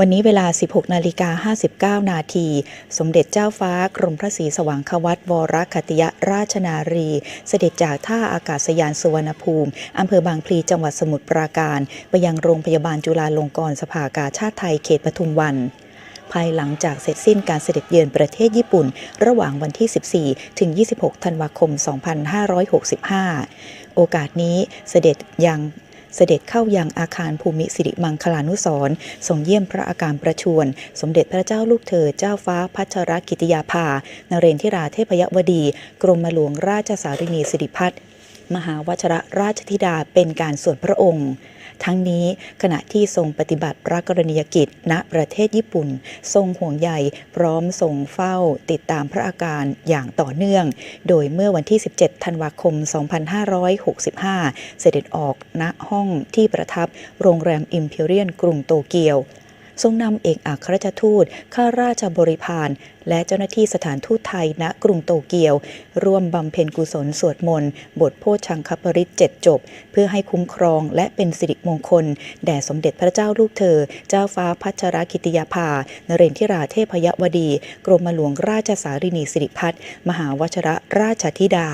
วันนี้เวลา 16 นาฬิกา 59 นาที สมเด็จเจ้าฟ้ากรมพระศรีสว่างควัตวรคติยราชนารี เสด็จจากท่าอากาศยานสุวรรณภูมิ อำเภอบางพลีจังหวัดสมุทรปราการ ไปยังโรงพยาบาลจุฬาลงกรณ์สภากาชาติไทยเขตปทุมวันภายหลังจากเสร็จสิ้นการเสด็จเยือนประเทศญี่ปุ่น ระหว่างวันที่ 14 ถึง 26 ธันวาคม 2565 โอกาสนี้เสด็จยัง เสด็จเข้ายังอาคารภูมิสิริมังคลานุสรณ์ทรงเยี่ยมพระอาการประชวร สมเด็จพระเจ้าลูกเธอเจ้าฟ้าพัชรกิติยาภา นเรนทิราเทพยวดี กรมหลวงราชสารินีสิริพัฒน์มหาวชรราชธิดาเป็นการส่วนพระองค์ ทั้งนี้ขณะที่ทรงปฏิบัติพระกรณียกิจ ณประเทศญี่ปุ่น ทรงห่วงใยพร้อมทรงเฝ้าติดตามพระอาการอย่างต่อเนื่อง โดยเมื่อวันที่ 17 ธันวาคม 2565 เสด็จออกณห้องที่ประทับโรงแรมอิมพีเรียนกรุงโตเกียว ทรงนำเอกอัครราชทูต ข้าราชบริพาร และเจ้าหน้าที่สถานทูตไทยณกรุงโตเกียว ร่วมบำเพ็ญกุศลสวดมนต์ บทโพชังคปริตเจ็ดจบ เพื่อให้คุ้มครองและเป็นสิริมงคล แด่สมเด็จพระเจ้าลูกเธอ เจ้าฟ้าพัชรกิติยาภา นเรนทิราเทพยวดี กรมหลวงราชสารินีสิริพัฒน์มหาวชรราชธิดา